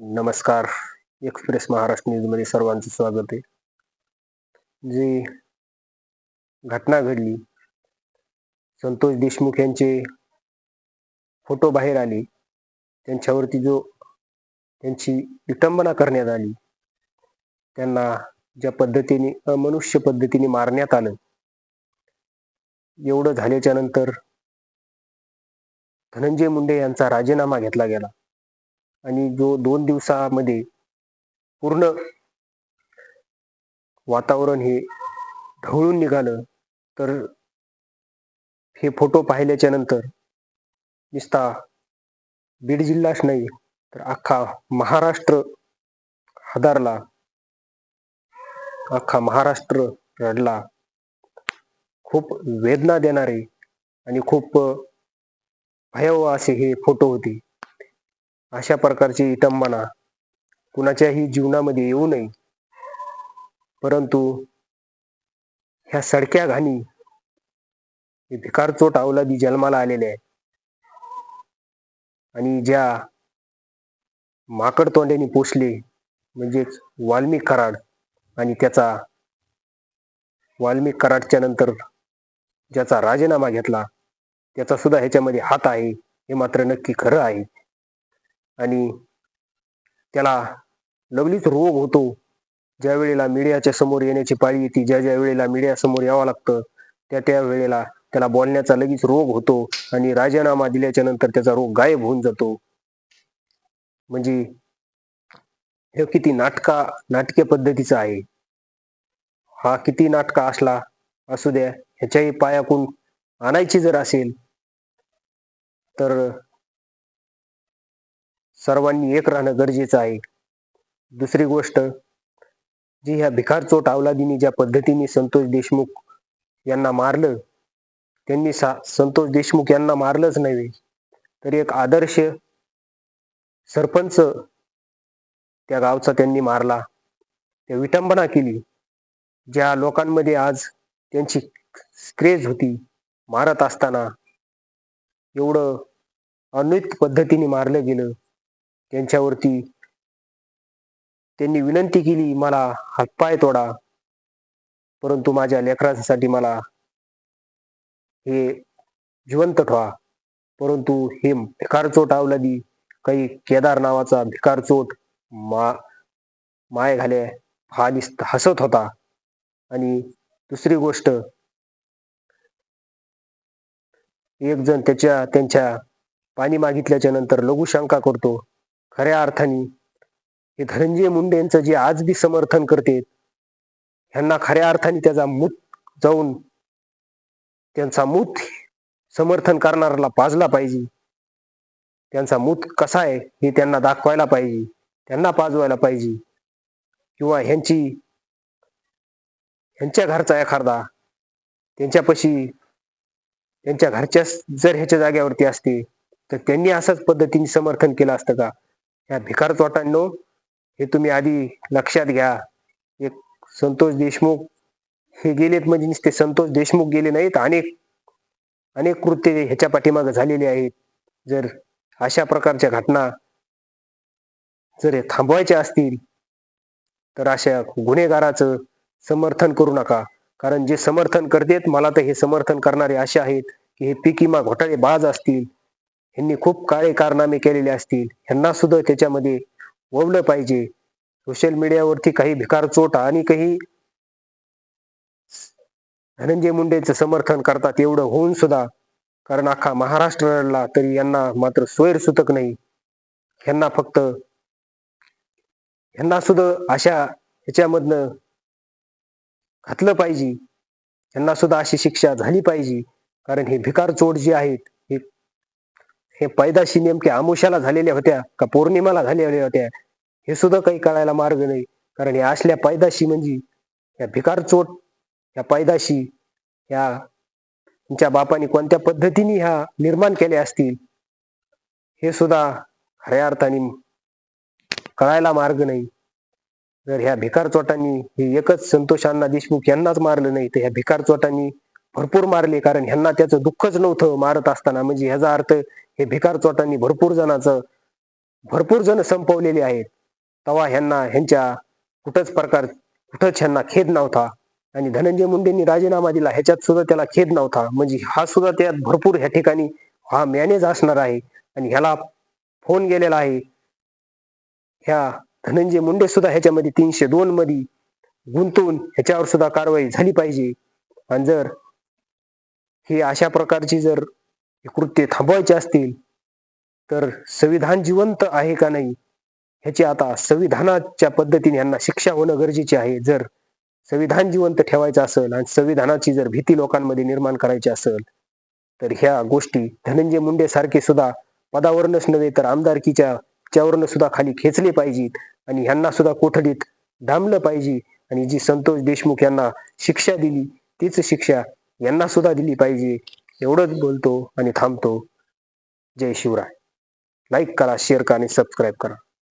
नमस्कार. एक्सप्रेस महाराष्ट्र न्यूजमध्ये सर्वांचं स्वागत आहे. जी घटना घडली संतोष देशमुख यांचे फोटो बाहेर आले. त्यांच्यावरती जो त्यांची विटंबना करण्यात आली त्यांना ज्या पद्धतीने अमनुष्य पद्धतीने मारण्यात आलं एवढं झाल्याच्यानंतर धनंजय मुंडे यांचा राजीनामा घेतला गेला. आणि जो दोन दिवसामध्ये पूर्ण वातावरण हे ढवळून निघालं तर हे फोटो पाहिल्याच्या नंतर नुसता बीड जिल्हाच नाही तर अख्खा महाराष्ट्र हादारला. अख्खा महाराष्ट्र रडला. खूप वेदना देणारे आणि खूप भयावह असे हे फोटो होते. अशा प्रकारची विटंबना कुणाच्याही जीवनामध्ये येऊ नये. परंतु ह्या सडक्या घाणी भिकार चोट अवलादी जन्माला आलेल्या आहे आणि ज्या माकड तोंड्याने पोचले म्हणजेच वाल्मिक कराड आणि त्याचा वाल्मिक कराडच्या नंतर ज्याचा राजीनामा घेतला त्याचा सुद्धा ह्याच्यामध्ये हात आहे हे मात्र नक्की खरं आहे. आणि त्याला लगलीच रोग होतो. ज्या वेळेला मीडियाच्या समोर येण्याची पाळी येते ज्या ज्या वेळेला मीडिया समोर यावं लागतं त्या त्या वेळेला त्याला बोलण्याचा लगेच रोग होतो आणि राजीनामा दिल्याच्या नंतर त्याचा रोग गायब होऊन जातो. म्हणजे हे किती नाटका नाटकीय पद्धतीचा आहे. हा किती नाटका असला असू द्या ह्याच्याही पायाकून आणायची जर असेल तर सर्वांनी एक राहणं गरजेचं आहे. दुसरी गोष्ट जी ह्या भिकार चोट अवलादीने ज्या पद्धतीने संतोष देशमुख यांना मारलं त्यांनी सा संतोष देशमुख यांना मारलंच नव्हे तर एक आदर्श सरपंच त्या गावचा त्यांनी मारला. त्या विटंबना केली ज्या लोकांमध्ये आज त्यांची क्रेज होती मारत असताना एवढं अनुचित पद्धतीने मारलं गेलं. त्यांच्यावरती त्यांनी विनंती केली मला हातपाय तोडा. परंतु माझ्या लेकरांसाठी मला हे जिवंत ठेवा. परंतु हे भिकारचोट आवलादी काही केदार नावाचा भिकारचोट मा माय घाले हा हसत होता. आणि दुसरी गोष्ट एक जण त्याच्या त्यांच्या पाणी मागितल्याच्या नंतर लघुशंका करतो. खऱ्या अर्थाने हे धनंजय मुंडे यांचं जे आज बी समर्थन करते ह्यांना खऱ्या अर्थाने त्याचा मूत जाऊन त्यांचा मूत समर्थन करणाऱ्याला पाजला पाहिजे. त्यांचा मूत कसा आहे हे त्यांना दाखवायला पाहिजे त्यांना पाजवायला पाहिजे. किंवा ह्यांची ह्यांच्या घरचा एखादा त्यांच्यापाशी त्यांच्या घरच्या जर ह्याच्या जाग्यावरती असते तर त्यांनी असाच पद्धतीने समर्थन केलं असतं का? ह्या भिकार तोटांनो हे तुम्ही आधी लक्षात घ्या. एक संतोष देशमुख हे गेलेत म्हणजे नुसते संतोष देशमुख गेले नाहीत. अनेक अनेक कृत्य ह्याच्या पाठीमागे झालेले आहेत. जर अशा प्रकारच्या घटना जर हे थांबवायच्या असतील तर अशा गुन्हेगाराचं समर्थन करू नका. कारण जे समर्थन करतेत मला तर हे समर्थन करणारे असे आहेत की हे पीक विमा घोटाळे बाज असतील. ह्यांनी खूप काळे कारनामे केलेले असतील. ह्यांना सुद्धा त्याच्यामध्ये ववलं पाहिजे. सोशल मीडियावरती काही भिकार चोट आणि काही धनंजय मुंडेचं समर्थन करतात एवढं होऊन सुद्धा कारण अख्खा महाराष्ट्र रडला तरी यांना मात्र सोयर सुतक नाही. ह्यांना फक्त ह्यांना सुद्धा अशा ह्याच्यामधनं घातलं पाहिजे. ह्यांना सुद्धा अशी शिक्षा झाली पाहिजे. कारण हे भिकार चोट जे आहेत हे पैदाशी नेमके आमुष्याला झालेल्या होत्या का पौर्णिमाला झालेल्या होत्या हे सुद्धा काही कळायला मार्ग नाही. कारण या असल्या पैदाशी म्हणजे या भिकार चोट या पैदाशी या तुमच्या बापाने कोणत्या पद्धतीने ह्या निर्माण केल्या असतील हे सुद्धा खऱ्या अर्थाने कळायला मार्ग नाही. जर ह्या भिकार चोटांनी हे एकच संतोषांना देशमुख यांनाच मारलं नाही तर ह्या भिकार चोटांनी भरपूर मारले कारण ह्यांना त्याचं दुःखच नव्हतं मारत असताना. म्हणजे ह्याचा अर्थ हे भिकार चोटांनी भरपूर जणांचं भरपूर जण संपवलेले आहेत. तवा ह्यांना ह्यांच्या कुठंच प्रकार कुठंच ह्यांना खेद नव्हता. आणि धनंजय मुंडेंनी राजीनामा दिला ह्याच्यात सुद्धा त्याला खेद नव्हता. म्हणजे हा सुद्धा त्यात भरपूर ह्या ठिकाणी हा मॅनेज असणार आहे. आणि ह्याला फोन गेलेला आहे. ह्या धनंजय मुंडे सुद्धा ह्याच्यामध्ये तीनशे दोन मध्ये गुंतून ह्याच्यावर सुद्धा कारवाई झाली पाहिजे. आणि जर हे अशा प्रकारची जर कृत्य थांबवायची असतील तर संविधान जिवंत आहे का नाही ह्याची आता संविधानाच्या पद्धतीने यांना शिक्षा होणं गरजेचे आहे. जर संविधान जिवंत ठेवायचं असेल आणि संविधानाची जर भीती लोकांमध्ये निर्माण करायची असेल तर ह्या गोष्टी धनंजय मुंडे सारखे सुद्धा पदावरनच नव्हे तर आमदारकीच्या च्यावरनं सुद्धा खाली खेचले पाहिजेत आणि ह्यांना सुद्धा कोठडीत डांबलं पाहिजे. आणि जी संतोष देशमुख यांना शिक्षा दिली तीच शिक्षा यांना सुद्धा दिली पाहिजे. एवढंच बोलतो आणि थांबतो. जय शिवराय. लाईक करा शेअर करा आणि सबस्क्राईब करा.